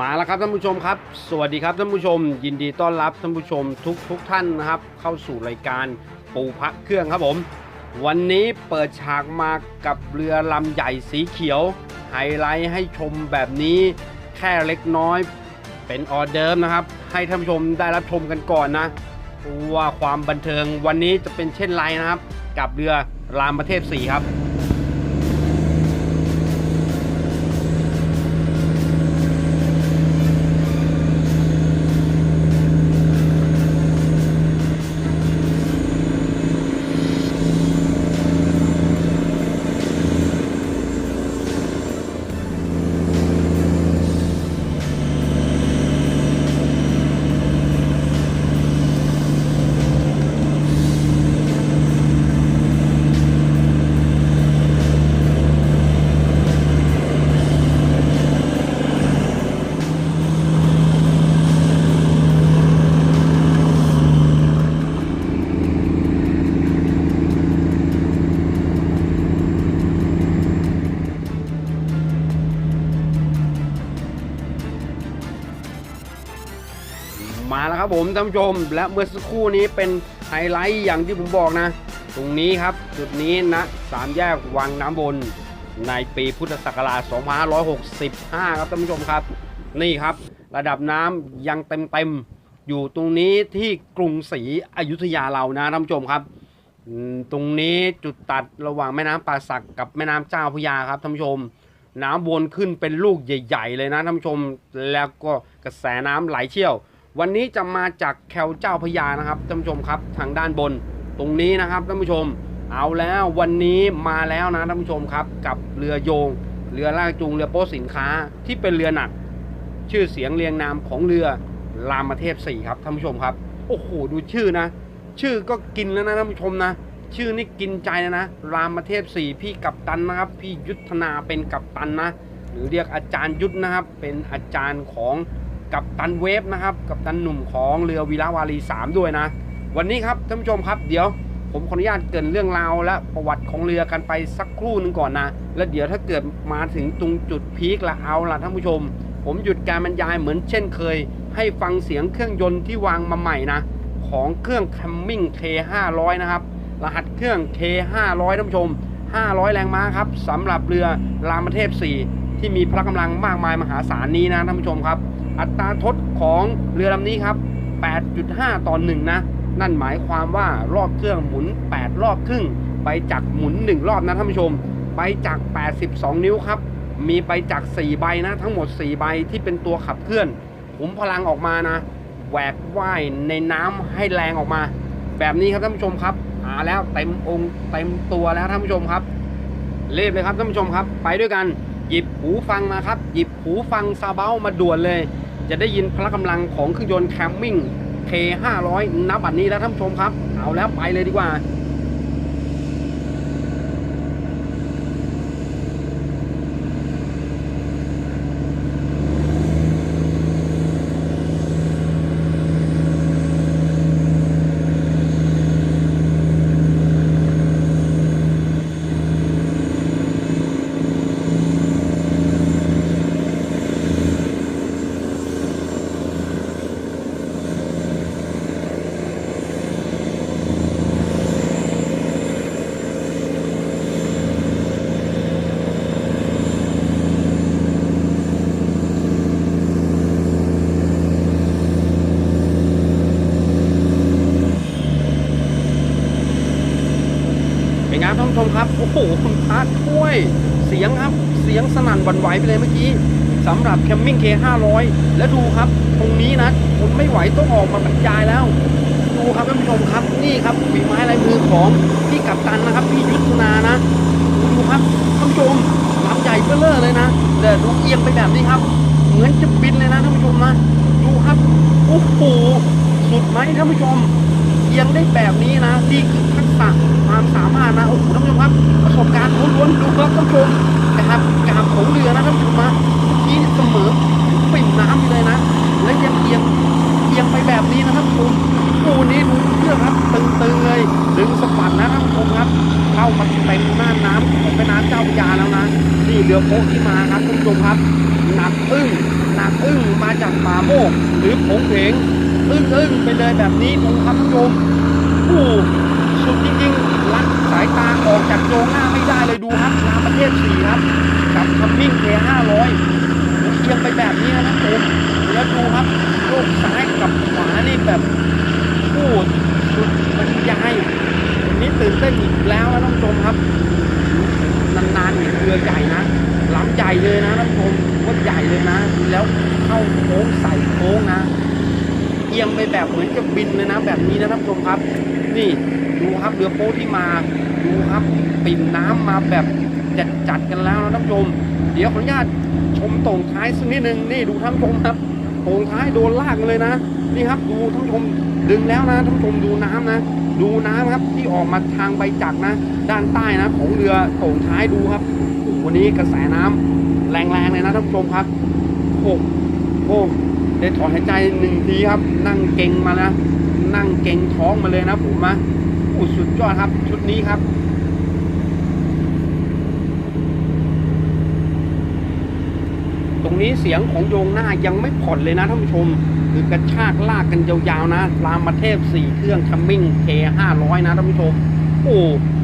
มาแล้วครับท่านผู้ชมครับ สวัสดีครับท่านผู้ชม ยินดีต้อนรับท่านผู้ชมทุกทุกท่านนะครับ เข้าสู่รายการปูพระเครื่องครับผม วันนี้เปิดฉากมากับเรือลำใหญ่สีเขียว ไฮไลท์ให้ชมแบบนี้แค่เล็กน้อยเป็นออเดิร์ฟนะครับ ให้ท่านผู้ชมได้รับชมกันก่อนนะ ว่าความบันเทิงวันนี้จะเป็นเช่นไรนะครับ กับเรือรามประเทศสีครับ ครับผมท่านผู้ชมและเมื่อสักครู่นี้เป็นไฮไลท์อย่างที่ผมบอกนะ ตรงนี้ครับจุดนี้นะสามแยกวังน้ำบน ในปีพุทธศักราช 2565 ครับท่านผู้ชมครับ นี่ครับ ระดับน้ำยังเต็มเต็มๆอยู่ตรงนี้ที่กรุงศรีอยุธยาเรานะท่านผู้ชมครับตรงนี้จุดตัดระหว่างแม่น้ำป่าสักกับแม่น้ำเจ้าพยาครับท่านผู้ชม น้ำวนขึ้นเป็นลูกใหญ่ ๆ เลยนะท่านผู้ชม แล้วก็กระแสน้ำไหลเชี่ยว วันนี้จะมาจากแควเจ้าพระยานะครับท่านผู้ชมครับทางด้านบนตรงนี้นะครับท่านผู้ชม เอาแล้ววันนี้มาแล้วนะท่านผู้ชมครับ กับเรือโยง เรือลากจูงเรือโป๊สินค้าที่เป็นเรือหนัก ชื่อเสียงเรียงนามของเรือรามเทพสี่ครับท่านผู้ชมครับโอ้โหดูชื่อนะ ชื่อก็กินแล้วนะท่านผู้ชมนะ ชื่อนี่กินใจนะนะรามเทพสี่พี่กัปตันนะครับ พี่ยุทธนาเป็นกัปตันนะ หรือเรียกอาจารย์ยุทธนะครับ เป็นอาจารย์ของ กัปตันเวฟนะครับ กัปตันหนุ่มของเรือวีราวารี 3 ด้วยนะ วันนี้ครับท่านผู้ชมครับเดี๋ยวผมขออนุญาตเกินเรื่องราวและประวัติของเรือกันไปสักครู่หนึงก่อนนะ แล้วเดี๋ยวถ้าเกิดมาถึงตรงจุดพีคละเอาละท่านผู้ชม ผมหยุดการบรรยายเหมือนเช่นเคย ให้ฟังเสียงเครื่องยนต์ที่วางมาใหม่นะ ของเครื่อง c a m m i n g K500 นะครับ รหัสเครื่อง K500 ท่านผู้ชม 500 แรงม้าครับสำหรับเรือรามเทพ 4 ที่มีพละกำลังมากมายมหาศาลนี้นะท่านผู้ชมครับ อัตราทดของเรือลำนี้ครับ 8.5 ต่อ 1 นะ นั่นหมายความว่ารอบเครื่องหมุน 8 รอบครึ่งใบจักรหมุน 1 รอบนะท่านผู้ชมใบจักร82 นิ้วครับ มีใบจักร4ใบนะ ทั้งหมด 4 ใบที่เป็นตัวขับเคลื่อนผมพลังออกมานะ แหวกว่ายในน้ำให้แรงออกมา แบบนี้ครับท่านผู้ชมครับหาแล้วเต็มองค์เต็มตัวแล้วท่านผู้ชมครับเรียบเลยครับท่านผู้ชมครับ ไปด้วยกัน หยิบหูฟังมาครับ หยิบหูฟังซาเบามาด่วนเลย จะได้ยินพละกำลังของเครื่องยนต์แคมมิ่ง K500 นับบัดนี้แล้วท่านผู้ชมครับ เอาแล้วไปเลยดีกว่า นไงครับท่านผู้ชมครับ โอ้โหคุณพระช่วย เสียงครับ เสียงสนั่นหวั่นไหวไปเลยเมื่อกี้สำหรับแคมมิ่ง K500 และดูครับ ตรงนี้นะผมไม่ไหวต้องออกมาบรรยายแล้ว ดูครับท่านผู้ชมครับ นี่ครับฝีไม้ลายมือของพี่กัปตันนะครับ พี่ยุทธนานะ ดูครับท่านผู้ชมลำใหญ่เบ้อเร่อเลยนะแต่ดูเอียงไปแบบนี้ครับ เหมือนจะบินเลยนะท่านผู้ชมนะ ดูครับ โอ้โห สุดไหมท่านผู้ชม เอียงได้แบบนี้นะ นี่คือ ทักษะความสามารถนะโอ้โหท่านผู้ชมครับประสบการณ์ล้วนๆดูครับท่านผู้ชมนะครับกาบของเรือนะท่านผู้ชมนะเมื่อกี้นี่เสมอปิ่มน้ำเลยนะ และยังเอียงเอียงไปแบบนี้นะท่านผู้ชมโอ้นี่ดูเครื่อครับตึงๆเลยดึงสะบัดนะท่านผู้ชมครับเข้ามาเต็มหน้าน้ำของแม่น้ำเจ้าพระยาแล้วนะนี่เรือโป๊ะที่มาครับท่านผู้ชมครับหนักอึ้งหนักอึ้งมาจากป่าโมกหรือผงเพงอึ้งอึ้งไปเลยแบบนี้ดูครับท่านผู้ชมโอ้ สุดจริงๆลัดสายตาออกจากโจงหน้าไม่ได้เลยดูครับราประเทศสี่ครับ กับคัมมิ่งเคห้าร้อยเอียงไปแบบนี้นะท่านผู้ชมแล้วดูครับโยกซ้ายกับขวานี่แบบโอ้สุดบรรยายวันนี้ตื่นเต้นอีกแล้วนะท่านผู้ชมครับนานๆเห็นเรือใหญ่นะลำใหญ่เลยนะท่านผู้ชมว่าใหญ่เลยนะ แล้วเข้าโค้งใส่โค้งนะ เอียงไปแบบเหมือนจะบินเลยนะ แบบนี้นะท่านผู้ชมครับ นี่ ดูครับเรือโป๊ที่มาดูครับปิ่มน้ำมาแบบจัดจัดๆกันแล้วนะท่านผู้ชม เดี๋ยวขออนุญาตชมตรงท้ายสักนิดนึงนี่ดูท่านผู้ชมครับตรงท้ายโดนลากเลยนะ นี่ครับดูท่านผู้ชมดึงแล้วนะท่านผู้ชมดูน้ำนะ ดูน้ำครับที่ออกมาทางใบจักรนะ ด้านใต้นะของเรือโต่งท้ายดูครับวันนี้กระแสน้ำแรงๆเลยนะท่านผู้ชมครับโอ้โหได้ถอนหายใจหนึ่งทีครับ นั่งเก่งมานะ นั่งเก่งท้องมาเลยนะผมนะ อ้สุดยอดครับ ชุดนี้ครับตรงนี้เสียงของโยงหน้ายังไม่ผ่อนเลยนะท่านผู้ชม คือกระชากลากกันยาวๆนะรามเทพ4เครื่องคัมมิ่ง K 500นะท่านผู้ชม โอ้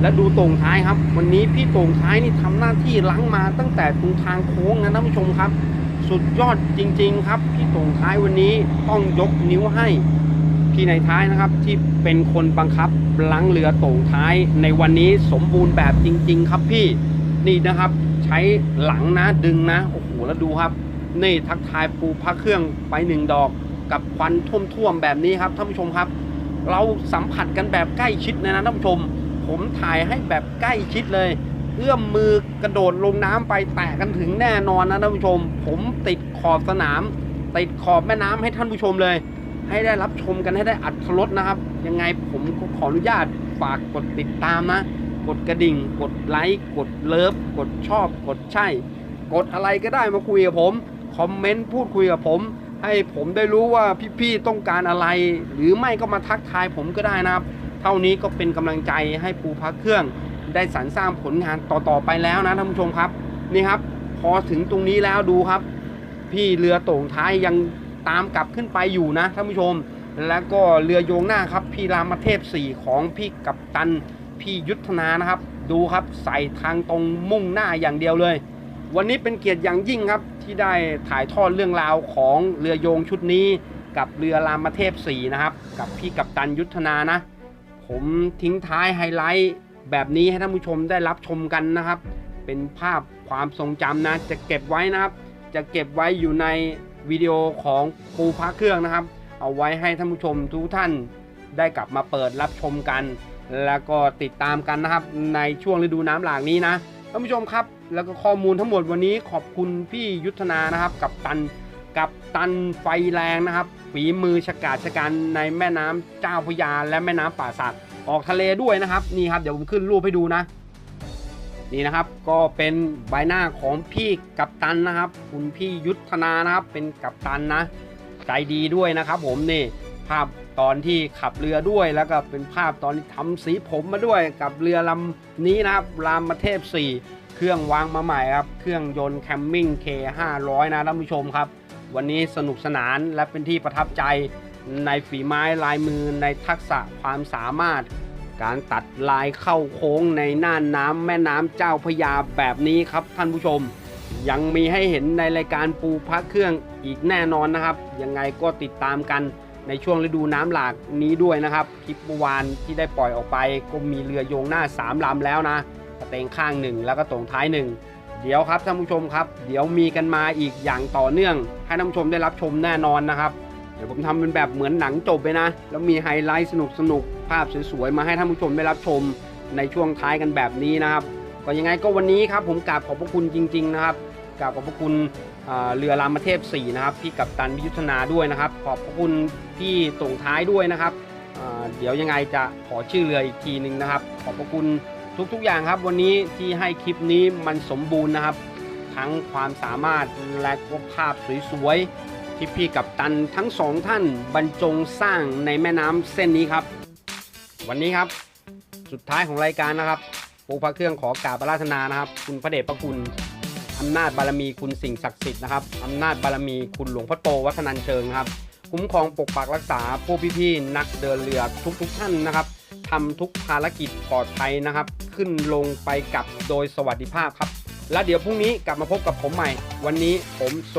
และดูตรงท้ายครับ วันนี้พี่ตรงท้ายนี่ทำหน้าที่ล้างมาตั้งแต่ตรงทางโค้งนะท่านผู้ชมครับ สุดยอดจริง ๆ ครับ พี่ตรงท้ายวันนี้ต้องยกนิ้วให้ พี่ในท้ายนะครับที่เป็นคนบังคับล้างเรือตรงท้ายในวันนี้สมบูรณ์แบบจริง ๆ ครับพี่นี่นะครับใช้หลังนะดึงนะโอ้โหแล้วดูครับนี่ทักทายปูพระเครื่องไปหนึ่งดอก กับควันท่วมๆแบบนี้ครับท่านผู้ชมครับ เราสัมผัสกันแบบใกล้ชิดเลยนะท่านผู้ชม ผมถ่ายให้แบบใกล้ชิดเลย เอื้อมมือกระโดดลงน้ำไปแตะกันถึงแน่นอนนะท่านผู้ชม ผมติดขอบสนาม ติดขอบแม่น้ำให้ท่านผู้ชมเลย ให้ได้รับชมกันให้ได้อัดรสนะครับ ยังไงผมก็ขออนุญาตฝากกดติดตามนะ กดกระดิ่ง กดไลค์ กดเลิฟ กดชอบ กดใช่ กดอะไรก็ได้มาคุยกับผม คอมเมนต์พูดคุยกับผม ให้ผมได้รู้ว่าพี่ๆต้องการอะไร หรือไม่ก็มาทักทายผมก็ได้นะครับ เท่านี้ก็เป็นกำลังใจให้ปูพักเครื่อง ได้สรรสร้างผลงานต่อๆไปแล้วนะท่านผู้ชมครับ นี่ครับ พอถึงตรงนี้แล้วดูครับ พี่เรือโต่งท้ายยัง ตามกลับขึ้นไปอยู่นะท่านผู้ชม แล้วก็เรือโยงหน้าครับ พี่รามเทพ 4 ของพี่กัปตันพี่ยุทธนานะครับ ดูครับใส่ทางตรงมุ่งหน้าอย่างเดียวเลย วันนี้เป็นเกียรติอย่างยิ่งครับ ที่ได้ถ่ายทอดเรื่องราวของเรือโยงชุดนี้ กับเรือรามเทพ 4 นะครับ กับพี่กัปตันยุทธนานะ ผมทิ้งท้ายไฮไลท์แบบนี้ให้ท่านผู้ชมได้รับชมกันนะครับ เป็นภาพความทรงจำนะ จะเก็บไว้นะครับ จะเก็บไว้อยู่ใน วิดีโอของปูพระเครื่องนะครับ เอาไว้ให้ท่านผู้ชมทุกท่านได้กลับมาเปิดรับชมกัน แล้วก็ติดตามกันนะครับ ในช่วงฤดูน้ำหลากนี้นะท่านผู้ชมครับ แล้วก็ข้อมูลทั้งหมดวันนี้ขอบคุณพี่ยุทธนานะครับ กับตันกับตันไฟแรงนะครับ ฝีมือฉกาจชะกันในแม่น้ำเจ้าพยาและแม่น้ำป่าสักออกทะเลด้วยนะครับนี่ครับเดี๋ยวผมขึ้นรูปให้ดูนะ นี่นะครับก็เป็นใบหน้าของพี่กัปตันนะครับ คุณพี่ยุทธนานะครับ เป็นกัปตันนะใจดีด้วยนะครับผมนี่ภาพตอนที่ขับเรือด้วยแล้วก็เป็นภาพตอนที่ทำสีผมมาด้วยกับเรือลำนี้นะครับรามเทพ 4 เครื่องวางมาใหม่ครับ เครื่องยนต์แคมมิ่ง K 500 นะท่านผู้ชมครับ วันนี้สนุกสนานและเป็นที่ประทับใจในฝีไม้ลายมือในทักษะความสามารถ การตัดลายเข้าโค้งในน่านน้ำแม่น้ำเจ้าพยาแบบนี้ครับท่านผู้ชม ยังมีให้เห็นในรายการปูพระเครื่องอีกแน่นอนนะครับ ยังไงก็ติดตามกันในช่วงฤดูน้ำหลากนี้ด้วยนะครับคลิปเมื่อวานที่ได้ปล่อยออกไปก็มีเรือโยงหน้า3ลำแล้วนะกระเตงข้างหนึ่งแล้วก็ตรงท้ายหนึ่งเดี๋ยวครับท่านผู้ชมครับ เดี๋ยวมีกันมาอีกอย่างต่อเนื่อง ให้ท่านผู้ชมได้รับชมแน่นอนนะครับ เดี๋ยวผมทำเป็นแบบเหมือนหนังจบไปนะ แล้วมีไฮไลท์สนุกสนุกๆภาพสวยๆ มาให้ท่านผู้ชมได้รับชมในช่วงท้ายกันแบบนี้นะครับ ก็ยังไงก็วันนี้ครับผมกราบขอบพระคุณจริง ๆ นะครับกราบขอบพระคุณเรือรามเทพ4นะครับพี่กัปตันพิยุทธนาด้วยนะครับ ขอบพระคุณพี่ส่งท้ายด้วยนะครับเดี๋ยวยังไงจะขอชื่อเรืออีกทีหนึ่งนะครับ ขอบพระคุณทุกๆอย่างครับ วันนี้ที่ให้คลิปนี้มันสมบูรณ์นะครับ ทั้งความสามารถและก็ภาพสวยๆ ที่พี่กับตันทั้งสองท่านบรรจงสร้างในแม่น้ำเส้นนี้ครับ วันนี้ครับสุดท้ายของรายการนะครับปูพระเครื่องขอกราบอาราธนานะครับ คุณพระเดชพระคุณอำนาจบารมีคุณสิ่งศักดิ์สิทธิ์นะครับอำนาจบารมีคุณหลวงพ่อโตวัฒนันเชิงครับคุ้มครองปกปักรักษาผู้พี่ๆนักเดินเรือทุกๆท่านนะครับทำทุกภารกิจปลอดภัยนะครับ ขึ้นลงไปกลับโดยสวัสดิภาพครับ แล้วเดี๋ยวพรุ่งนี้กลับมาพบกับผมใหม่ วันนี้ผมสวัส